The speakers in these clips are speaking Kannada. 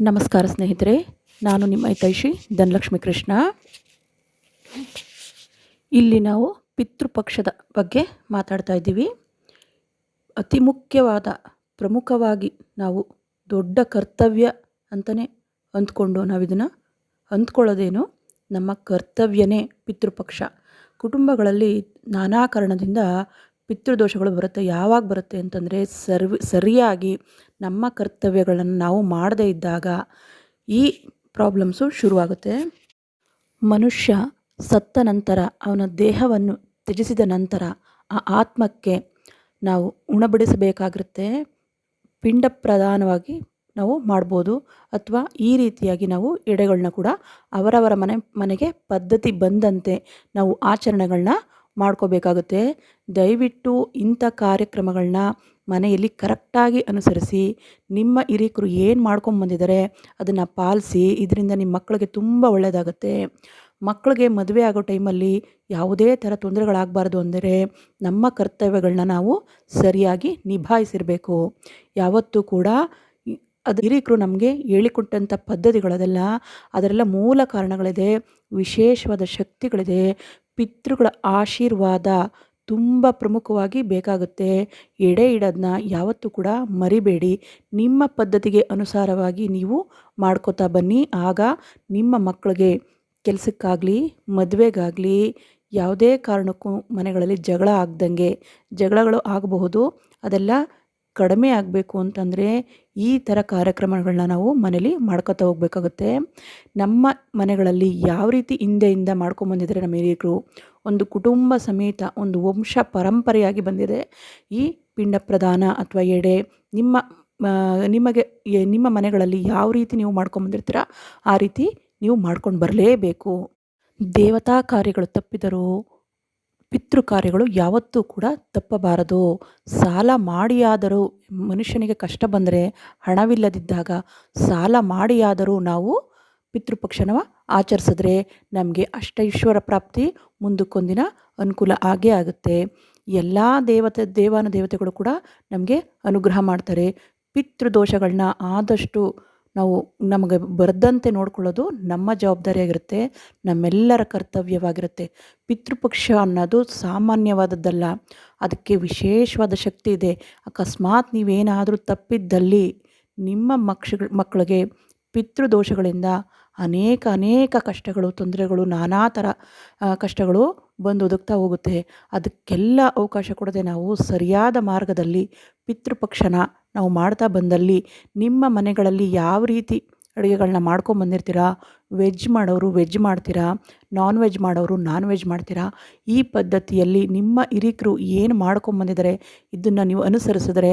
ನಮಸ್ಕಾರ ಸ್ನೇಹಿತರೆ, ನಾನು ನಿಮ್ಮ ಹಿತೈಷಿ ಧನಲಕ್ಷ್ಮಿ ಕೃಷ್ಣ. ಇಲ್ಲಿ ನಾವು ಪಿತೃಪಕ್ಷದ ಬಗ್ಗೆ ಮಾತಾಡ್ತಾ ಇದ್ದೀವಿ. ಅತಿ ಮುಖ್ಯವಾದ, ಪ್ರಮುಖವಾಗಿ ನಾವು ದೊಡ್ಡ ಕರ್ತವ್ಯ ಅಂತಲೇ ಅಂದ್ಕೊಂಡು ನಾವು ಇದನ್ನು ಅಂದ್ಕೊಳ್ಳೋದೇನು? ನಮ್ಮ ಕರ್ತವ್ಯನೇ ಪಿತೃಪಕ್ಷ. ಕುಟುಂಬಗಳಲ್ಲಿ ನಾನಾ ಕಾರಣದಿಂದ ಪಿತೃದೋಷಗಳು ಬರುತ್ತೆ, ಯಾವಾಗ ಬರುತ್ತೆ ಅಂತಂದರೆ ಸರ್ವ್, ಸರಿಯಾಗಿ ನಮ್ಮ ಕರ್ತವ್ಯಗಳನ್ನು ನಾವು ಮಾಡದೇ ಇದ್ದಾಗ ಈ ಪ್ರಾಬ್ಲಮ್ಸು ಶುರುವಾಗುತ್ತೆ. ಮನುಷ್ಯ ಸತ್ತ ನಂತರ, ಅವನ ದೇಹವನ್ನು ತ್ಯಜಿಸಿದ ನಂತರ ಆ ಆತ್ಮಕ್ಕೆ ನಾವು ಉಣಬಡಿಸಬೇಕಾಗಿರುತ್ತೆ. ಪಿಂಡ ಪ್ರಧಾನವಾಗಿ ನಾವು ಮಾಡ್ಬೋದು, ಅಥವಾ ಈ ರೀತಿಯಾಗಿ ನಾವು ಎಡೆಗಳನ್ನ ಕೂಡ ಅವರವರ ಮನೆ, ಮನೆಗೆ ಪದ್ಧತಿ ಬಂದಂತೆ ನಾವು ಆಚರಣೆಗಳನ್ನ ಮಾಡ್ಕೋಬೇಕಾಗುತ್ತೆ. ದಯವಿಟ್ಟು ಇಂಥ ಕಾರ್ಯಕ್ರಮಗಳನ್ನ ಮನೆಯಲ್ಲಿ ಕರೆಕ್ಟಾಗಿ ಅನುಸರಿಸಿ, ನಿಮ್ಮ ಹಿರಿಯಕರು ಏನು ಮಾಡ್ಕೊಂಬಂದಿದ್ದಾರೆ ಅದನ್ನು ಪಾಲಿಸಿ, ಇದರಿಂದ ನಿಮ್ಮ ಮಕ್ಕಳಿಗೆ ತುಂಬ ಒಳ್ಳೆಯದಾಗುತ್ತೆ ಮಕ್ಕಳಿಗೆ ಮದುವೆ ಆಗೋ ಟೈಮಲ್ಲಿ ಯಾವುದೇ ಥರ ತೊಂದರೆಗಳಾಗಬಾರ್ದು ಅಂದರೆ ನಮ್ಮ ಕರ್ತವ್ಯಗಳನ್ನ ನಾವು ಸರಿಯಾಗಿ ನಿಭಾಯಿಸಿರಬೇಕು. ಯಾವತ್ತೂ ಕೂಡ ಅದು ಹಿರಿಯಕರು ನಮಗೆ ಹೇಳಿಕೊಟ್ಟಂಥ ಪದ್ಧತಿಗಳದೆಲ್ಲ ಅದರೆಲ್ಲ ಮೂಲ ಕಾರಣಗಳಿದೆ, ವಿಶೇಷವಾದ ಶಕ್ತಿಗಳಿದೆ ಪಿತೃಗಳ ಆಶೀರ್ವಾದ ತುಂಬ ಪ್ರಮುಖವಾಗಿ ಬೇಕಾಗುತ್ತೆ. ಎಡೆ ಇಡೋದನ್ನ ಯಾವತ್ತೂ ಕೂಡ ಮರಿಬೇಡಿ. ನಿಮ್ಮ ಪದ್ಧತಿಗೆ ಅನುಸಾರವಾಗಿ ನೀವು ಮಾಡ್ಕೋತಾ ಬನ್ನಿ. ಆಗ ನಿಮ್ಮ ಮಕ್ಕಳಿಗೆ ಕೆಲಸಕ್ಕಾಗಲಿ, ಮದುವೆಗಾಗಲಿ, ಯಾವುದೇ ಕಾರಣಕ್ಕೂ ಮನೆಗಳಲ್ಲಿ ಜಗಳ ಆಗ್ದಂಗೆ ಜಗಳಗಳು ಆಗಬಹುದು. ಅದೆಲ್ಲ ಕಡಿಮೆ ಆಗಬೇಕು ಅಂತಂದರೆ ಈ ಥರ ಕಾರ್ಯಕ್ರಮಗಳನ್ನ ನಾವು ಮನೇಲಿ ಮಾಡ್ಕೊತಾ ಹೋಗ್ಬೇಕಾಗುತ್ತೆ. ನಮ್ಮ ಮನೆಗಳಲ್ಲಿ ಯಾವ ರೀತಿ ಹಿಂದೆಯಿಂದ ಮಾಡ್ಕೊಂಬಂದಿದ್ದಾರೆ ನಮ್ಮ ಹಿರಿಯರು, ಒಂದು ಕುಟುಂಬ ಸಮೇತ ಒಂದು ವಂಶ ಪರಂಪರೆಯಾಗಿ ಬಂದಿದೆ. ಈ ಪಿಂಡ ಪ್ರದಾನ ಅಥವಾ ಎಡೆ ನಿಮ್ಮ ನಿಮಗೆ ನಿಮ್ಮ ಮನೆಗಳಲ್ಲಿ ಯಾವ ರೀತಿ ನೀವು ಮಾಡ್ಕೊಂಬಂದಿರ್ತೀರ ಆ ರೀತಿ ನೀವು ಮಾಡ್ಕೊಂಡು ಬರಲೇಬೇಕು. ದೇವತಾ ಕಾರ್ಯಗಳು ತಪ್ಪಿದರೂ ಪಿತೃ ಕಾರ್ಯಗಳು ಯಾವತ್ತೂ ಕೂಡ ತಪ್ಪಬಾರದು. ಸಾಲ ಮಾಡಿಯಾದರೂ ಮನುಷ್ಯನಿಗೆ ಕಷ್ಟ ಬಂದರೆ ಹಣವಿಲ್ಲದಿದ್ದಾಗ ಸಾಲ ಮಾಡಿಯಾದರೂ ನಾವು ಪಿತೃಪಕ್ಷನ ಆಚರಿಸಿದ್ರೆ ನಮಗೆ ಅಷ್ಟೈಶ್ವರ ಪ್ರಾಪ್ತಿ ಮುಂದಕ್ಕೊಂದಿನ ಅನುಕೂಲ ಆಗೇ ಆಗುತ್ತೆ. ಎಲ್ಲ ದೇವತೆ ದೇವಾನು ದೇವತೆಗಳು ಕೂಡ ನಮಗೆ ಅನುಗ್ರಹ ಮಾಡ್ತಾರೆ. ಪಿತೃದೋಷಗಳನ್ನ ಆದಷ್ಟು ನಾವು ನಮಗೆ ಬರದಂತೆ ನೋಡ್ಕೊಳ್ಳೋದು ನಮ್ಮ ಜವಾಬ್ದಾರಿಯಾಗಿರುತ್ತೆ ನಮ್ಮೆಲ್ಲರ ಕರ್ತವ್ಯವಾಗಿರುತ್ತೆ. ಪಿತೃಪಕ್ಷ ಅನ್ನೋದು ಸಾಮಾನ್ಯವಾದದ್ದಲ್ಲ. ಅದಕ್ಕೆ ವಿಶೇಷವಾದ ಶಕ್ತಿ ಇದೆ. ಅಕಸ್ಮಾತ್ ನೀವೇನಾದರೂ ತಪ್ಪಿದ್ದಲ್ಲಿ ನಿಮ್ಮ ಮಕ್ಷ, ಮಕ್ಕಳಿಗೆ ಪಿತೃದೋಷಗಳಿಂದ ಅನೇಕ ಅನೇಕ ಕಷ್ಟಗಳು, ತೊಂದರೆಗಳು, ನಾನಾ ಥರ ಕಷ್ಟಗಳು ಬಂದು ಒದಗ್ತಾ ಹೋಗುತ್ತೆ. ಅದಕ್ಕೆಲ್ಲ ಅವಕಾಶ ಕೊಡದೆ ನಾವು ಸರಿಯಾದ ಮಾರ್ಗದಲ್ಲಿ ಪಿತೃಪಕ್ಷನ ನಾವು ಮಾಡ್ತಾ ಬಂದಲ್ಲಿ ನಿಮ್ಮ ಮನೆಗಳಲ್ಲಿ ಯಾವ ರೀತಿ ಅಡುಗೆಗಳನ್ನ ಮಾಡ್ಕೊಂಬಂದಿರ್ತೀರಾ ವೆಜ್ ಮಾಡೋರು ವೆಜ್ ಮಾಡ್ತೀರಾ? ನಾನ್ ವೆಜ್ ಮಾಡೋರು ನಾನ್ ವೆಜ್ ಮಾಡ್ತೀರಾ? ಈ ಪದ್ಧತಿಯಲ್ಲಿ ನಿಮ್ಮ ಹಿರಿಕರು ಏನು ಮಾಡ್ಕೊಂಬಂದಿದ್ದಾರೆ ಇದನ್ನು ನೀವು ಅನುಸರಿಸಿದ್ರೆ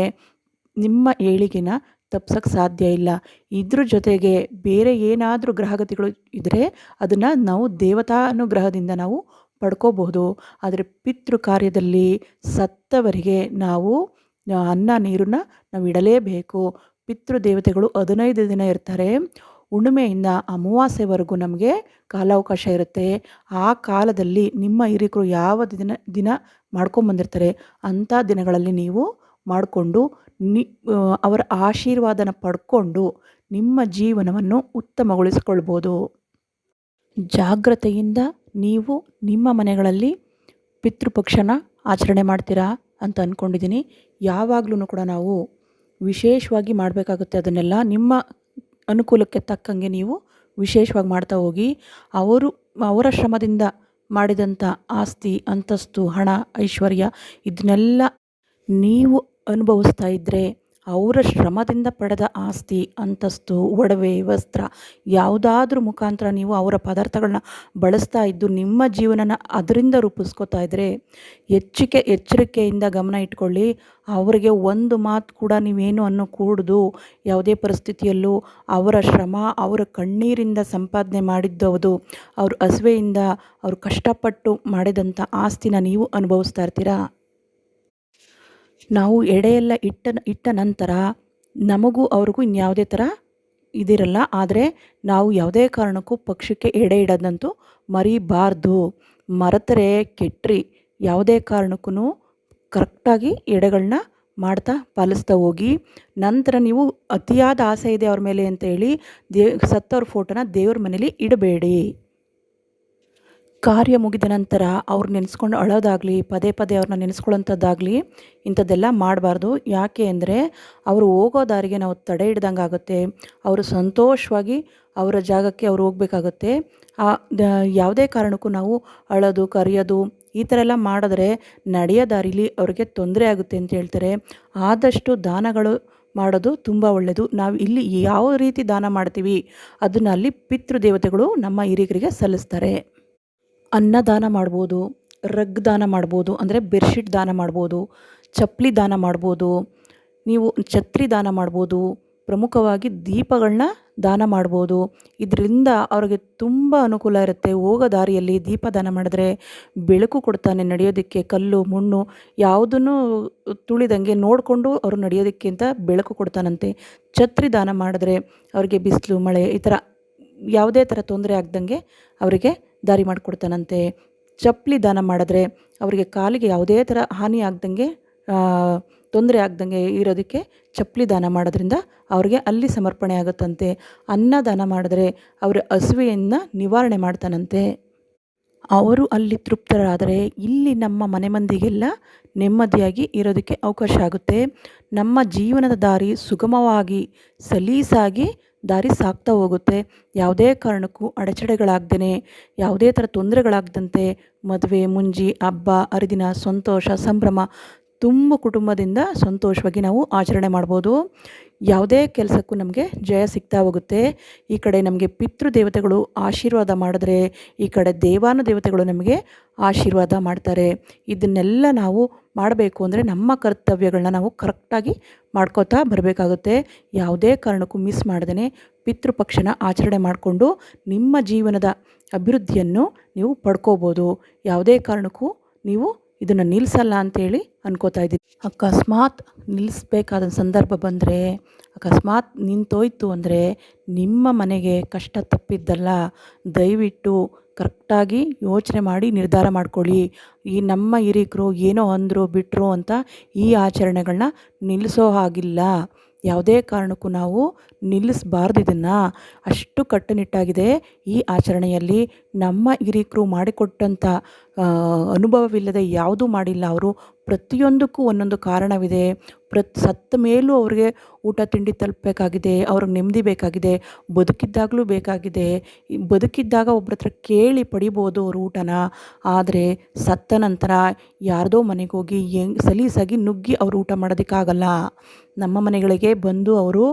ನಿಮ್ಮ ಏಳಿಗೆನ ತಪ್ಸೋಕ್ಕೆ ಸಾಧ್ಯ ಇಲ್ಲ. ಇದ್ರ ಜೊತೆಗೆ ಬೇರೆ ಏನಾದರೂ ಗ್ರಹಗತಿಗಳು ಇದ್ದರೆ ಅದನ್ನು ನಾವು ದೇವತಾನುಗ್ರಹದಿಂದ ನಾವು ಪಡ್ಕೋಬಹುದು. ಆದರೆ ಪಿತೃ ಕಾರ್ಯದಲ್ಲಿ ಸತ್ತವರಿಗೆ ನಾವು ಅನ್ನ, ನೀರನ್ನು ನಾವು ಇಡಲೇಬೇಕು. ಪಿತೃ ದೇವತೆಗಳು ಹದಿನೈದು ದಿನ ಇರ್ತಾರೆ. ಹುಣ್ಣಿಮೆಯಿಂದ ಅಮಾವಾಸ್ಯವರೆಗೂ ನಮಗೆ ಕಾಲಾವಕಾಶ ಇರುತ್ತೆ. ಆ ಕಾಲದಲ್ಲಿ ನಿಮ್ಮ ಹಿರಿಯರು ಯಾವ ದಿನ ದಿನ ಮಾಡ್ಕೊಂಬಂದಿರ್ತಾರೆ, ಅಂಥ ದಿನಗಳಲ್ಲಿ ನೀವು ಮಾಡಿಕೊಂಡು ನಿ ಅವರ ಆಶೀರ್ವಾದನ ಪಡ್ಕೊಂಡು ನಿಮ್ಮ ಜೀವನವನ್ನು ಉತ್ತಮಗೊಳಿಸಿಕೊಳ್ಬೋದು. ಜಾಗ್ರತೆಯಿಂದ ನೀವು ನಿಮ್ಮ ಮನೆಗಳಲ್ಲಿ ಪಿತೃಪಕ್ಷನ ಆಚರಣೆ ಮಾಡ್ತೀರಾ ಅಂತ ಅಂದ್ಕೊಂಡಿದ್ದೀನಿ ಯಾವಾಗಲೂ ಕೂಡ ನಾವು ವಿಶೇಷವಾಗಿ ಮಾಡಬೇಕಾಗುತ್ತೆ ಅದನ್ನೆಲ್ಲ ನಿಮ್ಮ ಅನುಕೂಲಕ್ಕೆ ತಕ್ಕಂಗೆ ನೀವು ವಿಶೇಷವಾಗಿ ಮಾಡ್ತಾ ಹೋಗಿ ಅವರು, ಅವರ ಶ್ರಮದಿಂದ ಮಾಡಿದಂಥ ಆಸ್ತಿ, ಅಂತಸ್ತು, ಹಣ, ಐಶ್ವರ್ಯ, ಇದನ್ನೆಲ್ಲ ನೀವು ಅನುಭವಿಸ್ತಾ ಇದ್ದರೆ ಅವರ ಶ್ರಮದಿಂದ ಪಡೆದ ಆಸ್ತಿ, ಅಂತಸ್ತು, ಒಡವೆ, ವಸ್ತ್ರ ಯಾವುದಾದ್ರೂ ಮುಖಾಂತರ ನೀವು ಅವರ ಪದಾರ್ಥಗಳನ್ನ ಬಳಸ್ತಾ ಇದ್ದು ನಿಮ್ಮ ಜೀವನನ ಅದರಿಂದ ರೂಪಿಸ್ಕೋತಾ ಇದ್ದರೆ ಹೆಚ್ಚಿಕೆ ಎಚ್ಚರಿಕೆಯಿಂದ ಗಮನ ಇಟ್ಕೊಳ್ಳಿ. ಅವರಿಗೆ ಒಂದು ಮಾತು ಕೂಡ ನೀವೇನು ಅನ್ನೋ ಕೂಡ್ದು, ಯಾವುದೇ ಪರಿಸ್ಥಿತಿಯಲ್ಲೂ ಅವರ ಶ್ರಮ, ಅವರ ಕಣ್ಣೀರಿಂದ ಸಂಪಾದನೆ ಮಾಡಿದ್ದವದು, ಅವ್ರ ಹಸುವೆಯಿಂದ ಅವರು ಕಷ್ಟಪಟ್ಟು ಮಾಡಿದಂಥ ಆಸ್ತಿನ ನೀವು ಅನುಭವಿಸ್ತಾ ಇರ್ತೀರಾ? ನಾವು ಎಡೆಯೆಲ್ಲ ಇಟ್ಟ ಇಟ್ಟ ನಂತರ ನಮಗೂ ಅವ್ರಿಗೂ ಇನ್ಯಾವುದೇ ಥರ ಇದಿರಲ್ಲ. ಆದರೆ ನಾವು ಯಾವುದೇ ಕಾರಣಕ್ಕೂ ಪಕ್ಷಕ್ಕೆ ಎಡೆ ಇಡೋದಂತೂ ಮರಿಬಾರ್ದು. ಮರೆತರೆ ಕೆಟ್ಟ್ರಿ ಯಾವುದೇ ಕಾರಣಕ್ಕೂ ಕರೆಕ್ಟಾಗಿ ಎಡೆಗಳನ್ನ ಮಾಡ್ತಾ ಪಾಲಿಸ್ತಾ ಹೋಗಿ. ನಂತರ ನೀವು ಅತಿಯಾದ ಆಸೆ ಇದೆ ಅವ್ರ ಮೇಲೆ ಅಂತ ಹೇಳಿ ದೇ, ಸತ್ತವ್ರ ಫೋಟೋನ ದೇವ್ರ ಮನೇಲಿ ಇಡಬೇಡಿ. ಕಾರ್ಯ ಮುಗಿದ ನಂತರ ಅವ್ರು ನೆನೆಸ್ಕೊಂಡು ಅಳೋದಾಗಲಿ, ಪದೇ ಪದೇ ಅವ್ರನ್ನ ನೆನೆಸ್ಕೊಳ್ಳೋಂಥದ್ದಾಗಲಿ ಇಂಥದ್ದೆಲ್ಲ ಮಾಡಬಾರ್ದು. ಯಾಕೆ ಅಂದರೆ ಅವರು ಹೋಗೋ ದಾರಿಗೆ ನಾವು ತಡೆ ಹಿಡ್ದಂಗೆ ಆಗುತ್ತೆ. ಅವರು ಸಂತೋಷವಾಗಿ ಅವರ ಜಾಗಕ್ಕೆ ಅವ್ರು ಹೋಗಬೇಕಾಗುತ್ತೆ. ಯಾವುದೇ ಕಾರಣಕ್ಕೂ ನಾವು ಅಳೋದು, ಕರೆಯೋದು ಈ ಥರ ಎಲ್ಲ ಮಾಡಿದ್ರೆ ನಡೆಯೋ ದಾರಿಲಿ ಅವ್ರಿಗೆ ತೊಂದರೆ ಆಗುತ್ತೆ ಅಂತ ಹೇಳ್ತಾರೆ. ಆದಷ್ಟು ದಾನಗಳು ಮಾಡೋದು ತುಂಬ ಒಳ್ಳೆಯದು ನಾವು ಇಲ್ಲಿ ಯಾವ ರೀತಿ ದಾನ ಮಾಡ್ತೀವಿ, ಅದನ್ನು ಅಲ್ಲಿ ಪಿತೃದೇವತೆಗಳು ನಮ್ಮ ಹಿರಿಯರಿಗೆ ಸಲ್ಲಿಸ್ತಾರೆ. ಅನ್ನದಾನ ಮಾಡ್ಬೋದು, ರಗ್ ದಾನ ಮಾಡ್ಬೋದು, ಅಂದರೆ ಬೆಡ್ಶೀಟ್ ದಾನ ಮಾಡ್ಬೋದು ಚಪ್ಪಲಿ ದಾನ ಮಾಡ್ಬೋದು, ನೀವು ಛತ್ರಿ ದಾನ ಮಾಡ್ಬೋದು, ಪ್ರಮುಖವಾಗಿ ದೀಪಗಳನ್ನ ದಾನ ಮಾಡ್ಬೋದು. ಇದರಿಂದ ಅವ್ರಿಗೆ ತುಂಬ ಅನುಕೂಲ ಇರುತ್ತೆ. ಹೋಗೋ ದಾರಿಯಲ್ಲಿ ದೀಪ ದಾನ ಮಾಡಿದ್ರೆ ಬೆಳಕು ಕೊಡ್ತಾನೆ ನಡೆಯೋದಕ್ಕೆ, ಕಲ್ಲು, ಮಣ್ಣು, ಯಾವುದನ್ನು ತುಳಿದಂಗೆ ನೋಡಿಕೊಂಡು ಅವರು ನಡೆಯೋದಕ್ಕೆ ಅಂತ ಬೆಳಕು ಕೊಡ್ತಾನಂತೆ. ಛತ್ರಿ ದಾನ ಮಾಡಿದ್ರೆ ಅವ್ರಿಗೆ ಬಿಸಿಲು, ಮಳೆ ಈ ಥರ ಯಾವುದೇ ಥರ ತೊಂದರೆ ಆಗ್ದಂಗೆ ಅವರಿಗೆ ದಾರಿ ಮಾಡಿಕೊಡ್ತಾನಂತೆ. ಚಪ್ಪಲಿ ದಾನ ಮಾಡಿದ್ರೆ ಅವರಿಗೆ ಕಾಲಿಗೆ ಯಾವುದೇ ಥರ ಹಾನಿ ಆಗ್ದಂಗೆ ತೊಂದರೆ ಆಗ್ದಂಗೆ ಇರೋದಕ್ಕೆ ಚಪ್ಪಲಿ ದಾನ ಮಾಡೋದ್ರಿಂದ ಅವ್ರಿಗೆ ಅಲ್ಲಿ ಸಮರ್ಪಣೆ ಆಗುತ್ತಂತೆ. ಅನ್ನ ದಾನ ಮಾಡಿದ್ರೆ ಅವರ ಹಸುವೆಯನ್ನ ನಿವಾರಣೆ ಮಾಡ್ತಾನಂತೆ. ಅವರು ಅಲ್ಲಿ ತೃಪ್ತರಾದರೆ ಇಲ್ಲಿ ನಮ್ಮ ಮನೆ ಮಂದಿಗೆಲ್ಲ ನೆಮ್ಮದಿಯಾಗಿ ಇರೋದಕ್ಕೆ ಅವಕಾಶ ಆಗುತ್ತೆ. ನಮ್ಮ ಜೀವನದ ದಾರಿ ಸುಗಮವಾಗಿ, ಸಲೀಸಾಗಿ ದಾರಿ ಸಾಗ್ತಾ ಹೋಗುತ್ತೆ. ಯಾವುದೇ ಕಾರಣಕ್ಕೂ ಅಡಚಣೆಗಳಾಗ್ದೇ ಯಾವುದೇ ಥರ ತೊಂದರೆಗಳಾಗ್ದಂತೆ ಮದುವೆ, ಮುಂಜಿ, ಹಬ್ಬ, ಹರಿದಿನ, ಸಂತೋಷ, ಸಂಭ್ರಮ ತುಂಬ ಕುಟುಂಬದಿಂದ ಸಂತೋಷವಾಗಿ ನಾವು ಆಚರಣೆ ಮಾಡ್ಬೋದು. ಯಾವುದೇ ಕೆಲಸಕ್ಕೂ ನಮಗೆ ಜಯ ಸಿಗ್ತಾ ಹೋಗುತ್ತೆ. ಈ ಕಡೆ ನಮಗೆ ಪಿತೃದೇವತೆಗಳು ಆಶೀರ್ವಾದ ಮಾಡಿದ್ರೆ, ಈ ಕಡೆ ದೇವಾನು ದೇವತೆಗಳು ನಮಗೆ ಆಶೀರ್ವಾದ ಮಾಡ್ತಾರೆ. ಇದನ್ನೆಲ್ಲ ನಾವು ಮಾಡಬೇಕು ಅಂದರೆ ನಮ್ಮ ಕರ್ತವ್ಯಗಳನ್ನ ನಾವು ಕರೆಕ್ಟಾಗಿ ಮಾಡ್ಕೋತಾ ಬರಬೇಕಾಗುತ್ತೆ. ಯಾವುದೇ ಕಾರಣಕ್ಕೂ ಮಿಸ್ ಮಾಡ್ದೇ ಪಿತೃಪಕ್ಷನ ಆಚರಣೆ ಮಾಡಿಕೊಂಡು ನಿಮ್ಮ ಜೀವನದ ಅಭಿವೃದ್ಧಿಯನ್ನು ನೀವು ಪಡ್ಕೋಬೋದು. ಯಾವುದೇ ಕಾರಣಕ್ಕೂ ನೀವು ಇದನ್ನು ನಿಲ್ಲಿಸಲ್ಲ ಅಂತೇಳಿ ಅನ್ಕೋತಾ ಇದ್ದೀನಿ. ಅಕಸ್ಮಾತ್ ನಿಲ್ಲಿಸ್ಬೇಕಾದ ಸಂದರ್ಭ ಬಂದರೆ, ಅಕಸ್ಮಾತ್ ನಿಂತೋಯ್ತು ಅಂದರೆ ನಿಮ್ಮ ಮನೆಗೆ ಕಷ್ಟ ತಪ್ಪಿದ್ದಲ್ಲ. ದಯವಿಟ್ಟು ಕರೆಕ್ಟಾಗಿ ಯೋಚನೆ ಮಾಡಿ ನಿರ್ಧಾರ ಮಾಡ್ಕೊಳ್ಳಿ. ಈ ನಮ್ಮ ಹಿರಿಕರು ಏನೋ ಅಂದರು ಬಿಟ್ಟರು ಅಂತ ಈ ಆಚರಣೆಗಳನ್ನ ನಿಲ್ಲಿಸೋ ಹಾಗಿಲ್ಲ. ಯಾವುದೇ ಕಾರಣಕ್ಕೂ ನಾವು ನಿಲ್ಲಿಸಬಾರ್ದು ಇದನ್ನು ಅಷ್ಟು ಕಟ್ಟುನಿಟ್ಟಾಗಿದೆ ಈ ಆಚರಣೆಯಲ್ಲಿ. ನಮ್ಮ ಹಿರೀಕರು ಮಾಡಿಕೊಟ್ಟಂಥ ಅನುಭವವಿಲ್ಲದೆ ಯಾವುದೂ ಮಾಡಿಲ್ಲ ಅವರು. ಪ್ರತಿಯೊಂದಕ್ಕೂ ಒಂದೊಂದು ಕಾರಣವಿದೆ. ಪ್ರತ್ ಸತ್ತ ಮೇಲೂ ಅವ್ರಿಗೆ ಊಟ, ತಿಂಡಿ ತಲುಪಬೇಕಾಗಿದೆ, ಅವ್ರಿಗೆ ನೆಮ್ಮದಿ ಬೇಕಾಗಿದೆ, ಬದುಕಿದ್ದಾಗಲೂ ಬೇಕಾಗಿದೆ. ಬದುಕಿದ್ದಾಗ ಒಬ್ರ ಹತ್ರ ಕೇಳಿ ಪಡಿಬೋದು ಅವ್ರ ಊಟನ. ಆದರೆ ಸತ್ತ ನಂತರ ಯಾರದೋ ಮನೆಗೆ ಹೋಗಿ ಹೆಂಗ್ ಸಲೀಸಾಗಿ ನುಗ್ಗಿ ಅವ್ರು ಊಟ ಮಾಡೋದಕ್ಕಾಗಲ್ಲ. ನಮ್ಮ ಮನೆಗಳಿಗೆ ಬಂದು ಅವರು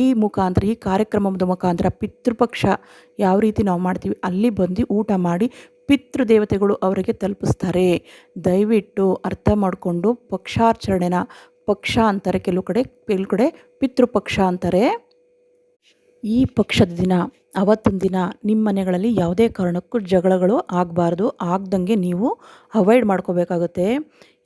ಈ ಮುಖಾಂತರ, ಈ ಕಾರ್ಯಕ್ರಮದ ಮುಖಾಂತರ ಪಿತೃಪಕ್ಷ ಯಾವ ರೀತಿ ನಾವು ಮಾಡ್ತೀವಿ, ಅಲ್ಲಿ ಬಂದು ಊಟ ಮಾಡಿ ಪಿತೃದೇವತೆಗಳು ಅವರಿಗೆ ತಲುಪಿಸ್ತಾರೆ. ದಯವಿಟ್ಟು ಅರ್ಥ ಮಾಡಿಕೊಂಡು ಪಕ್ಷಾಚರಣೆನ ಪಕ್ಷ ಅಂತಾರೆ, ಕೆಲವು ಕಡೆ ಕೆಲವು ಕಡೆ ಪಿತೃಪಕ್ಷ ಅಂತಾರೆ. ಈ ಪಕ್ಷದ ದಿನ, ಅವತ್ತಿನ ದಿನ ನಿಮ್ಮ ಮನೆಗಳಲ್ಲಿ ಯಾವುದೇ ಕಾರಣಕ್ಕೂ ಜಗಳಗಳು ಆಗಬಾರ್ದು. ಆಗ್ದಂಗೆ ನೀವು ಅವಾಯ್ಡ್ ಮಾಡ್ಕೋಬೇಕಾಗುತ್ತೆ.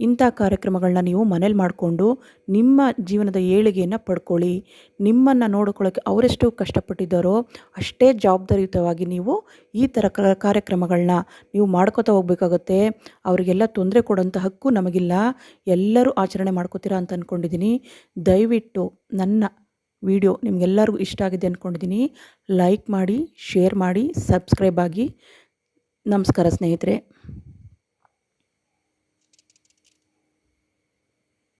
ಇಂಥ ಕಾರ್ಯಕ್ರಮಗಳನ್ನ ನೀವು ಮನೇಲಿ ಮಾಡಿಕೊಂಡು ನಿಮ್ಮ ಜೀವನದ ಏಳಿಗೆಯನ್ನು ಪಡ್ಕೊಳ್ಳಿ. ನಿಮ್ಮನ್ನು ನೋಡ್ಕೊಳ್ಳೋಕ್ಕೆ ಅವರೆಷ್ಟು ಕಷ್ಟಪಟ್ಟಿದ್ದಾರೋ ಅಷ್ಟೇ ಜವಾಬ್ದಾರಿಯುತವಾಗಿ ನೀವು ಈ ಥರ ಕಾರ್ಯಕ್ರಮಗಳನ್ನ ನೀವು ಮಾಡ್ಕೋತಾ ಹೋಗಬೇಕಾಗುತ್ತೆ. ಅವರಿಗೆಲ್ಲ ತೊಂದರೆ ಕೊಡೋಂಥ ಹಕ್ಕು ನಮಗಿಲ್ಲ. ಎಲ್ಲರೂ ಆಚರಣೆ ಮಾಡ್ಕೋತೀರಾ ಅಂತ ಅಂದ್ಕೊಂಡಿದ್ದೀನಿ ದಯವಿಟ್ಟು ನನ್ನ ವಿಡಿಯೋ ನಿಮಗೆಲ್ಲರಿಗೂ ಇಷ್ಟ ಆಗಿದೆ ಅಂದ್ಕೊಂಡಿದ್ದೀನಿ ಲೈಕ್ ಮಾಡಿ ಶೇರ್ ಮಾಡಿ ಸಬ್ಸ್ಕ್ರೈಬ್ ಆಗಿ. ನಮಸ್ಕಾರ ಸ್ನೇಹಿತರೆ.